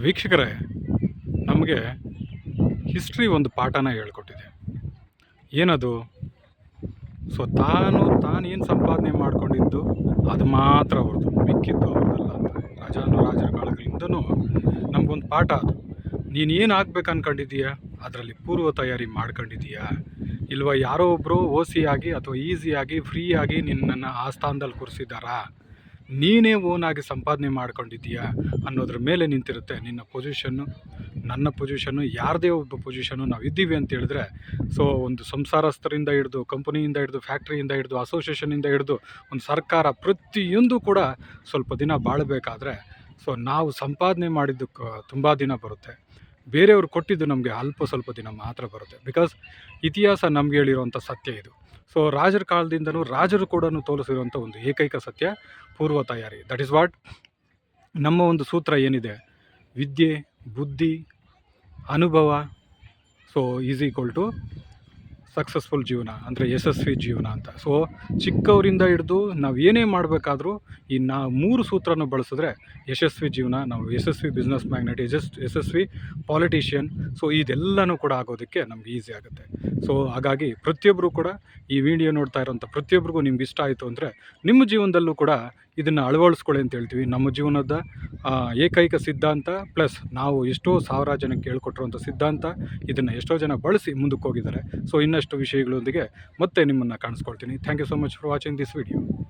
ವೀಕ್ಷಕರೇ, ನಮಗೆ ಹಿಸ್ಟ್ರಿ ಒಂದು ಪಾಠನ ಹೇಳ್ಕೊಟ್ಟಿದೆ. ಏನದು? ಸೊ, ತಾನು ತಾನೇನು ಸಂಪಾದನೆ ಮಾಡ್ಕೊಂಡಿದ್ದು, ಅದು ಮಾತ್ರ ಅವ್ರದ್ದು ಮಿಕ್ಕಿದ್ದು ಅವ್ರದ್ದಲ್ಲ ಅಂತ. ರಾಜಾನುರಾಜರ ಕಾಲಗಳಿಂದನೂ ನಮಗೊಂದು ಪಾಠ ಅದು. ನೀನು ಏನು ಆಗ್ಬೇಕು ಅಂದ್ಕೊಂಡಿದ್ದೀಯಾ ಅದರಲ್ಲಿ ಪೂರ್ವ ತಯಾರಿ ಮಾಡ್ಕೊಂಡಿದ್ದೀಯಾ? ಇಲ್ವ ಯಾರೋ ಒಬ್ಬರು ಓಸಿಯಾಗಿ ಅಥವಾ ಈಸಿಯಾಗಿ ಫ್ರೀಯಾಗಿ ನಿನ್ನನ್ನು ಆ ಸ್ಥಾನದಲ್ಲಿ ಕೂರಿಸಿದ್ದಾರಾ? ನೀನೇ ಓನಾಗಿ ಸಂಪಾದನೆ ಮಾಡ್ಕೊಂಡಿದ್ದೀಯಾ ಅನ್ನೋದ್ರ ಮೇಲೆ ನಿಂತಿರುತ್ತೆ ನಿನ್ನ ಪೊಸಿಷನ್ನು ನನ್ನ ಪೊಸಿಷನ್ನು ಯಾರದೇ ಒಬ್ಬ ಪೊಸಿಷನ್ನು ನಾವು ಇದ್ದೀವಿ ಅಂತ ಹೇಳಿದ್ರೆ ಸೊ ಒಂದು ಸಂಸಾರಸ್ಥರಿಂದ ಹಿಡಿದು ಕಂಪನಿಯಿಂದ ಹಿಡಿದು ಫ್ಯಾಕ್ಟ್ರಿಯಿಂದ ಹಿಡಿದು ಅಸೋಸಿಯೇಷನಿಂದ ಹಿಡಿದು, ಒಂದು ಸರ್ಕಾರ ಪ್ರತಿಯೊಂದು ಕೂಡ ಸ್ವಲ್ಪ ದಿನ ಬಾಳಬೇಕಾದ್ರೆ ಸೊ ನಾವು ಸಂಪಾದನೆ ಮಾಡಿದ್ದಕ್ಕೆ ತುಂಬ ದಿನ ಬರುತ್ತೆ. ಬೇರೆಯವರು ಕೊಟ್ಟಿದ್ದು ನಮಗೆ ಅಲ್ಪ ಸ್ವಲ್ಪ ದಿನ ಮಾತ್ರ ಬರುತ್ತೆ. ಬಿಕಾಸ್ ಇತಿಹಾಸ ನಮ್ಗೆ ಹೇಳಿರುವಂಥ ಸತ್ಯ ಇದು. ಸೊ ರಾಜರ ಕಾಲದಿಂದಲೂ ರಾಜರು ಕೂಡ ತೋರಿಸಿರುವಂಥ ಒಂದು ಏಕೈಕ ಸತ್ಯ, ಪೂರ್ವ ತಯಾರಿ. ದಟ್ ಇಸ್ ವಾಟ್ ನಮ್ಮ ಒಂದು ಸೂತ್ರ ಏನಿದೆ? ವಿದ್ಯೆ, ಬುದ್ಧಿ, ಅನುಭವ so is equal to successful ಜೀವನ, ಅಂದರೆ ಯಶಸ್ವಿ ಜೀವನ ಅಂತ. ಸೊ ಚಿಕ್ಕವರಿಂದ ಹಿಡಿದು ನಾವು ಏನೇ ಮಾಡಬೇಕಾದ್ರೂ ಈ ನಾ ಮೂರು ಸೂತ್ರನ ಬಳಸಿದ್ರೆ ಯಶಸ್ವಿ ಜೀವನ, ನಾವು ಯಶಸ್ವಿ ಬಿಸ್ನೆಸ್ ಮ್ಯಾಗ್ನೆಟ್ ಯಶಸ್, ಯಶಸ್ವಿ ಪಾಲಿಟಿಷಿಯನ್ ಸೊ ಇದೆಲ್ಲನೂ ಕೂಡ ಆಗೋದಕ್ಕೆ ನಮ್ಗೆ ಈಸಿ ಆಗುತ್ತೆ. ಸೊ ಹಾಗಾಗಿ ಪ್ರತಿಯೊಬ್ಬರು ಕೂಡ ಈ ವಿಡಿಯೋ ನೋಡ್ತಾ ಇರೋಂಥ ಪ್ರತಿಯೊಬ್ಬರಿಗೂ ನಿಮ್ಗೆ ಇಷ್ಟ ಆಯಿತು ಅಂದರೆ ನಿಮ್ಮ ಜೀವನದಲ್ಲೂ ಕೂಡ ಇದನ್ನು ಅಳವಡಿಸ್ಕೊಳ್ಳಿ ಅಂತ ಹೇಳ್ತೀವಿ. ನಮ್ಮ ಜೀವನದ ಏಕೈಕ ಸಿದ್ಧಾಂತ ಪ್ಲಸ್ ನಾವು ಎಷ್ಟೋ ಸಾವಿರ ಜನಕ್ಕೆ ಹೇಳ್ಕೊಟ್ಟಿರುವಂಥ ಸಿದ್ಧಾಂತ ಇದನ್ನು ಎಷ್ಟೋ ಜನ ಬಳಸಿ ಮುಂದಕ್ಕೆ ಹೋಗಿದ್ದಾರೆ. ಸೊ ಇನ್ನಷ್ಟು ವಿಷಯಗಳೊಂದಿಗೆ ಮತ್ತೆ ನಿಮ್ಮನ್ನು ಕಾಣಿಸ್ಕೊಳ್ತೀನಿ. Thank you so much for watching this video